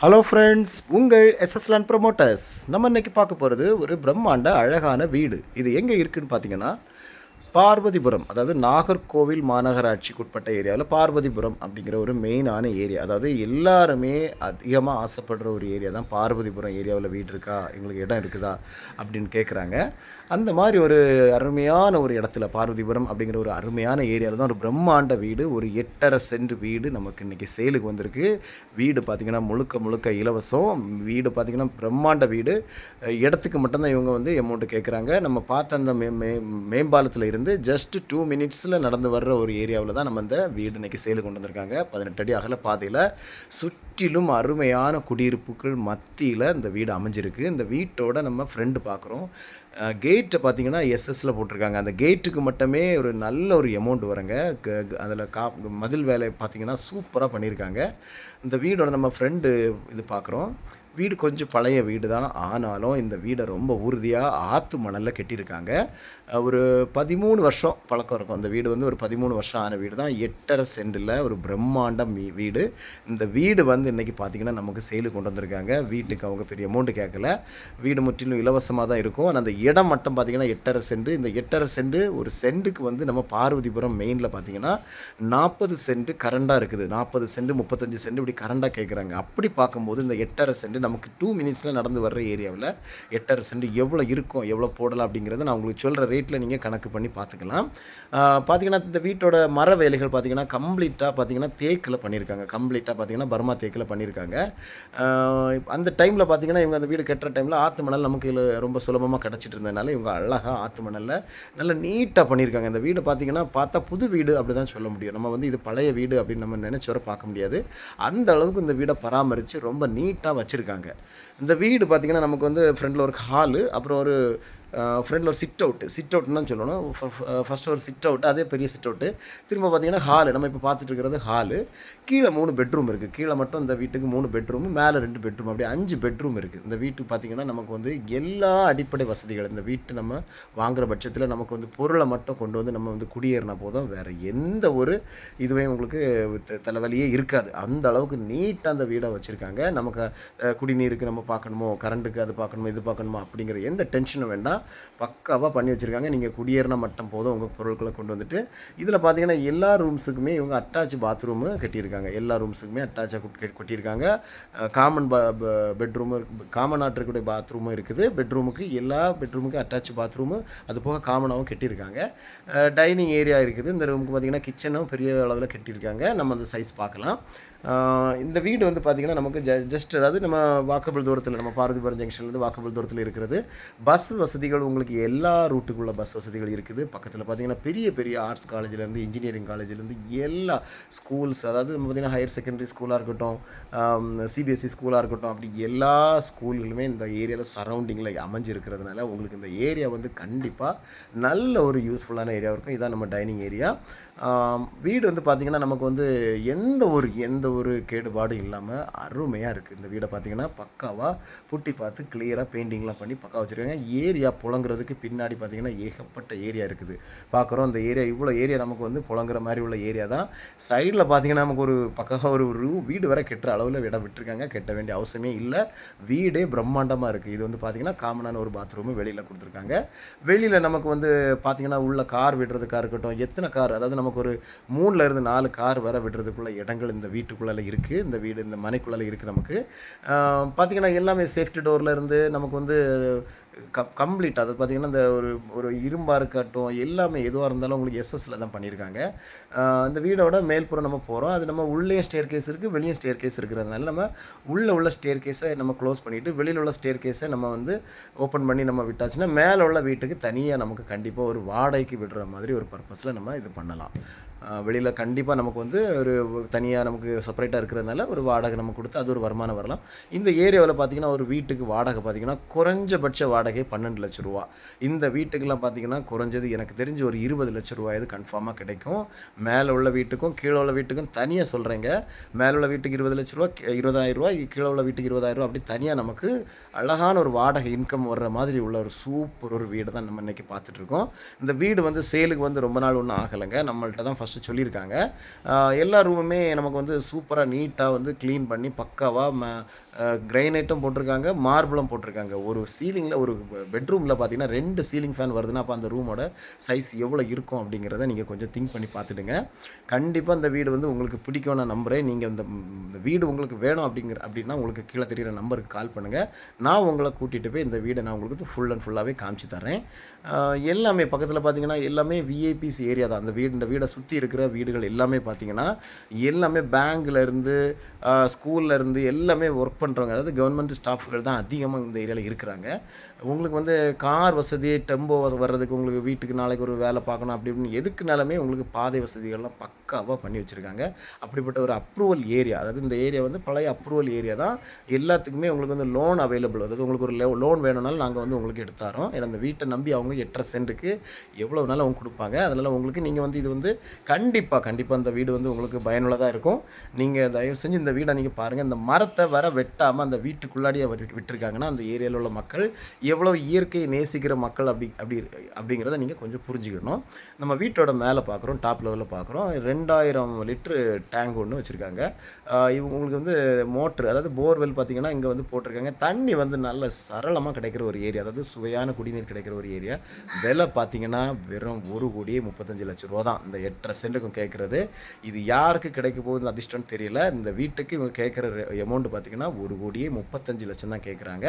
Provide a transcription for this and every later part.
Hello friends உங்கள் எஸ்எஸ்லான் promoters நம்ம இன்னைக்கு பார்க்க போகிறது ஒரு பிரம்மாண்ட அழகான வீடு. இது எங்கே இருக்குதுன்னு பார்த்தீங்கன்னா பார்வதிபுரம் அதாவது நாகர்கோவில் மாநகராட்சிக்கு உட்பட்ட ஏரியாவில் பார்வதிபுரம் அப்படிங்கிற ஒரு மெயினான ஏரியா அதாவது எல்லாருமே அதிகமாக ஆசைப்படுற ஒரு ஏரியா தான் பார்வதிபுரம் ஏரியாவில் வீடு இருக்கா எங்களுக்கு இடம் இருக்குதா அப்படின்னு கேட்குறாங்க அந்த மாதிரி ஒரு அருமையான ஒரு இடத்துல பார்வதிபுரம் அப்படிங்கிற ஒரு அருமையான ஏரியாவில் தான் ஒரு பிரம்மாண்ட வீடு ஒரு எட்டரை சென்ட் வீடு நமக்கு இன்றைக்கி சேலுக்கு வந்திருக்கு. வீடு பார்த்திங்கன்னா முழுக்க முழுக்க இலவசம். வீடு பார்த்திங்கன்னா பிரம்மாண்ட வீடு. இடத்துக்கு மட்டும்தான் இவங்க வந்து அமௌண்ட்டு கேட்குறாங்க நம்ம பார்த்த அந்த மே மே மேம்பாலத்தில் இருந்து ஜஸ்ட் டூ மினிட்ஸில் நடந்து வர்ற ஒரு ஏரியாவில் தான் நம்ம இந்த வீடு இன்றைக்கி சேலு கொண்டு வந்திருக்காங்க. பதினெட்டு அடி அகல பாதையில் சுற்றிலும் அருமையான குடியிருப்புகள் மத்தியில் இந்த வீடு அமைஞ்சிருக்கு. இந்த வீட்டோட நம்ம ஃப்ரெண்டு பார்க்குறோம் கேட்டை பார்த்தீங்கன்னா எஸ்எஸ்ல போட்டிருக்காங்க. அந்த கேட்டுக்கு மட்டுமே ஒரு நல்ல ஒரு அமௌண்ட் வருங்க. அதில் கா மதில் வேலை பார்த்தீங்கன்னா சூப்பராக பண்ணியிருக்காங்க இந்த வீடோட நம்ம ஃப்ரெண்டு இது பார்க்குறோம் வீடு கொஞ்சம் பழைய வீடு தான். ஆனாலும் இந்த வீடை ரொம்ப உறுதியாக ஆற்று மணலில் கட்டியிருக்காங்க. ஒரு பதிமூணு வருஷம் பழக்கம் இருக்கும். அந்த வீடு வந்து ஒரு பதிமூணு வருஷம் ஆன வீடு தான். எட்டரை சென்டில் ஒரு பிரம்மாண்டம் வீடு. இந்த வீடு வந்து இன்றைக்கி பார்த்தீங்கன்னா நமக்கு சேலு கொண்டு வந்திருக்காங்க. வீட்டுக்கு அவங்க பெரிய அமௌண்ட்டு கேட்கல வீடு முற்றிலும் இலவசமாக தான் இருக்கும். ஆனால் அந்த இடம் மட்டும் பார்த்தீங்கன்னா எட்டரை சென்ட். இந்த எட்டரை சென்ட் ஒரு சென்ட்டுக்கு வந்து நம்ம பார்வதிபுரம் மெயினில் பார்த்தீங்கன்னா நாற்பது சென்ட் கரண்டாக இருக்குது. நாற்பது சென்ட் முப்பத்தஞ்சு சென்ட் இப்படி கரண்டாக கேட்குறாங்க அப்படி பார்க்கும்போது இந்த எட்டரை சென்ட் நமக்கு டூ மினிட்ஸில் நடந்து வர்ற ஏரியாவில் எட்டரை சென்ட் எவ்வளோ இருக்கும் எவ்வளோ போடலாம் அப்படிங்கிறத நான் உங்களுக்கு சொல்கிற ரேட்டில் நீங்கள் கணக்கு பண்ணி பார்த்துக்கலாம். பார்த்தீங்கன்னா இந்த வீட்டோட மர வேலைகள் பார்த்தீங்கன்னா கம்ப்ளீட்டாக பார்த்தீங்கன்னா தேக்கில் பண்ணியிருக்காங்க கம்ப்ளீட்டாக பார்த்தீங்கன்னா பர்மா தேக்கில் பண்ணியிருக்காங்க அந்த டைமில் பார்த்தீங்கன்னா இவங்க அந்த வீடு கட்டுற டைமில் ஆற்று மணல் நமக்கு ரொம்ப சுலபமாக கிடச்சிட்டு இருந்ததுனால இவங்க அழகாக ஆற்று மணலில் நல்லா நீட்டாக பண்ணியிருக்காங்க இந்த வீடு பார்த்தீங்கன்னா பார்த்தா புது வீடு அப்படி தான் சொல்ல முடியும். நம்ம வந்து இது பழைய வீடு அப்படின்னு நம்ம நினச்சி வர பார்க்க முடியாது. அந்த அளவுக்கு இந்த வீடை பராமரித்து ரொம்ப நீட்டாக வச்சுருக்காங்க. இந்த வீடு பார்த்திங்கன்னா நமக்கு வந்து ஃப்ரண்டில் ஒரு ஹாலு அப்புறம் ஒரு ஃப்ரெண்டில் ஒரு சிட் அவுட் சிட் அவுட்னு தான் சொல்லணும். ஃபஸ்ட்டு ஒரு சிட் அவுட் அதே பெரிய சிட் அவுட்டு திரும்ப பார்த்தீங்கன்னா ஹாலு நம்ம இப்போ பார்த்துட்டு இருக்கிறது ஹாலு கீழே மூணு பெட்ரூம் இருக்குது கீழே மட்டும் இந்த வீட்டுக்கு மூணு பெட்ரூம் மேலே ரெண்டு பெட்ரூம் அப்படியே அஞ்சு பெட்ரூம் இருக்குது இந்த வீட்டுக்கு பார்த்தீங்கன்னா நமக்கு வந்து எல்லா அடிப்படை வசதிகள் இந்த வீட்டு நம்ம வாங்குற பட்சத்தில் நமக்கு வந்து பொருளை மட்டும் கொண்டு வந்து நம்ம வந்து குடியேறினா போதும். வேறு எந்த ஒரு இதுவே உங்களுக்கு த- தலைவலியே இருக்காது. அந்த அளவுக்கு நீட்டாக அந்த வீடை வச்சுருக்காங்க. நமக்கு குடிநீருக்கு நம்ம பார்க்கணுமோ கரண்ட்டுக்கு அது பார்க்கணுமோ இது பார்க்கணுமோ அப்படிங்கிற எந்த டென்ஷனும் வேண்டாம். பக்காவாக பண்ணி வச்சுருக்காங்க. நீங்கள் குடியேறின மட்டும் போதும். உங்கள் பொருட்களை கொண்டு வந்துட்டு. இதில் பார்த்தீங்கன்னா எல்லா ரூம்ஸுக்குமே இவங்க அட்டாச் பாத்ரூமு கட்டியிருக்காங்க. எல்லா ரூம்ஸுக்குமே அட்டாச்சாக கட்டியிருக்காங்க. காமன் பெட்ரூமு காமன் இருக்கக்கூடிய பாத்ரூமும் இருக்குது. பெட்ரூமுக்கு எல்லா பெட்ரூமுக்கும் அட்டாச் பாத்ரூமு அது போக காமனாகவும் கட்டியிருக்காங்க. டைனிங் ஏரியா இருக்குது. இந்த ரூமுக்கு பார்த்தீங்கன்னா கிச்சனும் பெரிய அளவில் கட்டியிருக்காங்க. நம்ம அந்த சைஸ் பார்க்கலாம் இந்த வீடு வந்து பார்த்திங்கன்னா நமக்கு ஜ ஜஸ்ட் அதாவது நம்ம வாக்கபிள் தூரத்தில் நம்ம பாரதிபுரம் ஜங்ஷன்லேருந்து வாக்கபிள் தூரத்தில் இருக்கிறது. பஸ் வசதி வசதிகள் உங்களுக்கு எல்லா ரூட்டுக்குள்ள பஸ் வசதிகள் இருக்குது. பக்கத்தில் பார்த்தீங்கன்னா பெரிய பெரிய ஆர்ட்ஸ் காலேஜ்லேருந்து இன்ஜினியரிங் காலேஜ்லேருந்து எல்லா ஸ்கூல்ஸ் அதாவது பார்த்திங்கன்னா ஹையர் செகண்டரி ஸ்கூலாக இருக்கட்டும் சிபிஎஸ்சி ஸ்கூலாக இருக்கட்டும் அப்படி எல்லா ஸ்கூல்களுமே இந்த ஏரியாவில் சரௌண்டிங்கில் அமைஞ்சிருக்கிறதுனால உங்களுக்கு இந்த ஏரியா வந்து கண்டிப்பாக நல்ல ஒரு யூஸ்ஃபுல்லான ஏரியா இருக்கும். இதான் நம்ம டைனிங் ஏரியா வீடு வந்து பார்த்திங்கன்னா நமக்கு வந்து எந்த ஒரு எந்த ஒரு கேடுபாடும் இல்லாமல் அருமையாக இருக்குது இந்த வீடை பார்த்திங்கன்னா பக்காவாக புட்டி பார்த்து கிளியராக பெயிண்டிங்லாம் பண்ணி பக்கா வச்சுருக்காங்க. ஏரியா புழங்குறதுக்கு பின்னாடி பார்த்திங்கன்னா ஏகப்பட்ட ஏரியா இருக்குது. பார்க்குறோம் அந்த ஏரியா இவ்வளோ ஏரியா நமக்கு வந்து புழங்குற மாதிரி உள்ள ஏரியா தான். சைடில் பார்த்திங்கன்னா நமக்கு ஒரு பக்கம் ஒரு ரூ வீடு வர கெட்டுற அளவில் இடம் விட்டுருக்காங்க. கெட்ட வேண்டிய அவசியமே இல்லை. வீடே பிரம்மாண்டமாக இருக்குது இது வந்து பார்த்திங்கன்னா காமனான ஒரு பாத்ரூமு வெளியில் கொடுத்துருக்காங்க. வெளியில் நமக்கு வந்து பார்த்திங்கன்னா உள்ள கார் விடுறதுக்காக இருக்கட்டும் எத்தனை கார்? அதாவது நமக்கு ஒரு மூணுல இருந்து நாலு கார் வர விடுறதுக்குள்ள இடங்கள் இந்த வீட்டுக்குள்ளே இருக்குது இந்த வீடு இந்த மனைக்குள்ளே இருக்குது நமக்கு. பார்த்தீங்கன்னா பார்த்திங்கன்னா எல்லாமே சேஃப்டி டோரில் இருந்து நமக்கு வந்து க கம்ப்ளீட் அது பார்த்திங்கன்னா இந்த ஒரு ஒரு இரும்பாக இருக்கட்டும் எல்லாமே எதுவாக இருந்தாலும் உங்களுக்கு எஸ்எஸ்ல தான் பண்ணியிருக்காங்க அந்த வீடோட மேல்புறம் நம்ம போகிறோம் அது நம்ம உள்ளேயும் ஸ்டேர் கேஸ் இருக்குது வெளியும் ஸ்டேர் கேஸ் இருக்கிறதுனால நம்ம உள்ளே உள்ள ஸ்டேர் கேஸை நம்ம க்ளோஸ் பண்ணிவிட்டு வெளியில் உள்ள ஸ்டேர் கேஸை நம்ம வந்து ஓப்பன் பண்ணி நம்ம விட்டாச்சுன்னா மேலே உள்ள வீட்டுக்கு தனியாக நமக்கு கண்டிப்பாக ஒரு வாடகைக்கு விடுற மாதிரி ஒரு பர்பஸில் நம்ம இது பண்ணலாம். வெளியில் கண்டிப்பாக நமக்கு வந்து ஒரு தனியாக நமக்கு செப்பரேட்டாக இருக்கிறதுனால ஒரு வாடகை நம்ம கொடுத்து அது ஒரு வருமானம் வரலாம். இந்த ஏரியாவில் பார்த்தீங்கன்னா ஒரு வீட்டுக்கு வாடகை பார்த்தீங்கன்னா குறைஞ்சபட்ச வாடகை பன்னெண்டு லட்ச ரூபா. இந்த வீட்டுக்கெல்லாம் பார்த்தீங்கன்னா குறைஞ்சது எனக்கு தெரிஞ்சு ஒரு இருபது லட்ச ரூபாய் கன்ஃபார்மாக கிடைக்கும். மேலே உள்ள வீட்டுக்கும் கீழே உள்ள வீட்டுக்கும் தனியாக சொல்கிறேங்க மேலே உள்ள வீட்டுக்கு இருபது லட்ச ரூபா இருபதாயிரம் ரூபா கீழே உள்ள வீட்டுக்கு இருபதாயிரம் ரூபா அப்படி தனியாக நமக்கு அழகான ஒரு வாடகை இன்கம் வர்ற மாதிரி உள்ள ஒரு சூப்பர் ஒரு வீடு தான் நம்ம இன்றைக்கி பார்த்துட்ருக்கோம் இந்த வீடு வந்து சேலுக்கு வந்து ரொம்ப நாள் ஒன்றும் ஆகலைங்க. நம்மள்கிட்ட தான் ஃபஸ்ட்டு சொல்லியிருக்காங்க. எல்லா ரூமுமே நமக்கு வந்து சூப்பராக நீட்டாக வந்து க்ளீன் பண்ணி பக்காவாக கிரைனைட்டும் போட்டிருக்காங்க. மார்பிளும் போட்டிருக்காங்க. ஒரு சீலிங்கில் ஒரு பெட்ரூமில் பார்த்தீங்கன்னா ரெண்டு சீலிங் ஃபேன் வருதுன்னா அப்போ அந்த ரூமோட சைஸ் எவ்வளோ இருக்கும் அப்படிங்கிறத நீங்கள் கொஞ்சம் திங்க் பண்ணி பார்த்துடுங்க. கண்டிப்பாக இந்த வீடு வந்து உங்களுக்கு பிடிக்கும் நான் நம்புகிறேன் நீங்கள் இந்த இந்த வீடு உங்களுக்கு வேணும் அப்படிங்கிற அப்படின்னா உங்களுக்கு கீழே தெரியிற நம்பருக்கு கால் பண்ணுங்கள் நான் உங்களை கூட்டிகிட்டு போய் இந்த வீடை நான் உங்களுக்கு ஃபுல் அண்ட் ஃபுல்லாகவே காமிச்சு தரேன் எல்லாமே பக்கத்தில் பார்த்தீங்கன்னா எல்லாமே விஐபிஸ் ஏரியா தான். அந்த வீடு இந்த வீடை சுற்றி இருக்கிற வீடுகள் எல்லாமே பார்த்தீங்கன்னா எல்லாமே பேங்க்லேருந்து இருந்து ஸ்கூல்ல இருந்து எல்லாமே ஒர்க் பண்ணுறவங்க அதாவது கவர்மெண்ட் ஸ்டாஃப்கள் தான் அதிகமாக இந்த ஏரியாவில் இருக்கிறாங்க. உங்களுக்கு வந்து கார் வசதி டெம்போ வர்றதுக்கு உங்களுக்கு வீட்டுக்கு நாளைக்கு ஒரு வேலை பார்க்கணும் அப்படி இப்படின்னு எதுக்குனாலுமே உங்களுக்கு பாதை வசதிகள்லாம் பக்காவாக பண்ணி வச்சுருக்காங்க. அப்படிப்பட்ட ஒரு அப்ரூவல் ஏரியா அதாவது இந்த ஏரியா வந்து பழைய அப்ரூவல் ஏரியா தான். எல்லாத்துக்குமே உங்களுக்கு வந்து லோன் அவைலபிள் அதாவது உங்களுக்கு ஒரு லோன் வேணும்னாலும் நாங்கள் வந்து உங்களுக்கு எடுத்தாரோம் ஏன்னா அந்த வீட்டை நம்பி அவங்க எட்டரை சென்ட்டுக்கு எவ்வளோ நாள் அவங்க கொடுப்பாங்க. அதனால் உங்களுக்கு நீங்கள் வந்து இது வந்து கண்டிப்பாக கண்டிப்பாக இந்த வீடு வந்து உங்களுக்கு பயனுள்ளதாக இருக்கும். நீங்கள் தயவு செஞ்சு இந்த வீடை நீங்கள் பாருங்கள் இந்த மரத்தை வர வெட்டாமல் அந்த வீட்டுக்குள்ளாடியே விட்டுருக்காங்கன்னா அந்த ஏரியாவில் உள்ள மக்கள் எவ்வளோ இயற்கையை நேசிக்கிற மக்கள் அப்படி அப்படி அப்படிங்கிறத நீங்கள் கொஞ்சம் புரிஞ்சுக்கணும். நம்ம வீட்டோட மேலே பார்க்குறோம் டாப் லெவலில் பார்க்குறோம் ரெண்டாயிரம் லிட்ரு டேங்க் ஒன்று வச்சுருக்காங்க. இவங்க உங்களுக்கு வந்து மோட்ரு அதாவது போர்வெல் பார்த்தீங்கன்னா இங்கே வந்து போட்டிருக்காங்க. தண்ணி வந்து நல்ல சரளமாக கிடைக்கிற ஒரு ஏரியா அதாவது சுவையான குடிநீர் கிடைக்கிற ஒரு ஏரியா விலை பார்த்திங்கன்னா வெறும் ஒரு கோடியே முப்பத்தஞ்சு லட்ச ரூபா தான். இந்த எட்டரை சென்ட்டுக்கும் கேட்குறது இது யாருக்கு கிடைக்க போகுது அதிர்ஷ்டம்னு தெரியல. இந்த வீட்டுக்கு இவங்க கேட்குற அமௌண்ட் பார்த்தீங்கன்னா ஒரு கோடியே முப்பத்தஞ்சு லட்சம் தான் கேட்குறாங்க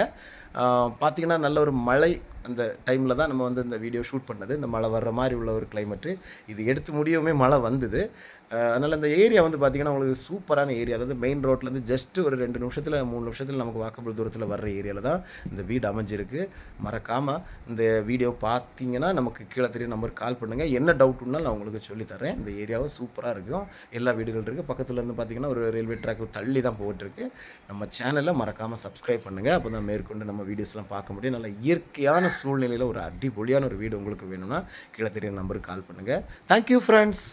பார்த்தீங்கன்னா நல்ல ஒரு மழை அந்த டைமில் தான் நம்ம வந்து இந்த வீடியோ ஷூட் பண்ணது. இந்த மழை வர்ற மாதிரி உள்ள ஒரு கிளைமேட்டு இது எடுத்து முடியவுமே மழை வந்தது. அதனால் அந்த ஏரியா வந்து பார்த்திங்கன்னா உங்களுக்கு சூப்பரான ஏரியா அதாவது மெயின் ரோட்லேருந்து ஜஸ்ட் ஒரு ரெண்டு நிமிஷத்தில் மூணு நிமிஷத்தில் நமக்கு வாக்கபிள் தூரத்தில் வர்ற ஏரியாவில் தான் இந்த வீடு அமைஞ்சிருக்கு. மறக்காமல் இந்த வீடியோ பார்த்தீங்கன்னா நமக்கு கீழே தெரிய நம்பருக்கு கால் பண்ணுங்கள் என்ன டவுட்னாலும் நான் உங்களுக்கு சொல்லித்தரேன் இந்த ஏரியாவை சூப்பராக இருக்கும். எல்லா வீடுகள் இருக்குது பக்கத்தில் இருந்து பார்த்தீங்கன்னா ஒரு ரயில்வே ட்ராக் தள்ளி தான் போயிட்டுருக்கு. நம்ம சேனலை மறக்காமல் சப்ஸ்கிரைப் பண்ணுங்கள் அப்போ தான் மேற்கொண்டு நம்ம வீடியோஸ்லாம் பார்க்க முடியும். நல்ல இயற்கையான சூழ்நிலையில் ஒரு அடிப்பொலியான ஒரு வீடு உங்களுக்கு வேணும்னா கீழே தெரிய நம்பருக்கு கால் பண்ணுங்கள் தேங்க்யூ ஃப்ரெண்ட்ஸ்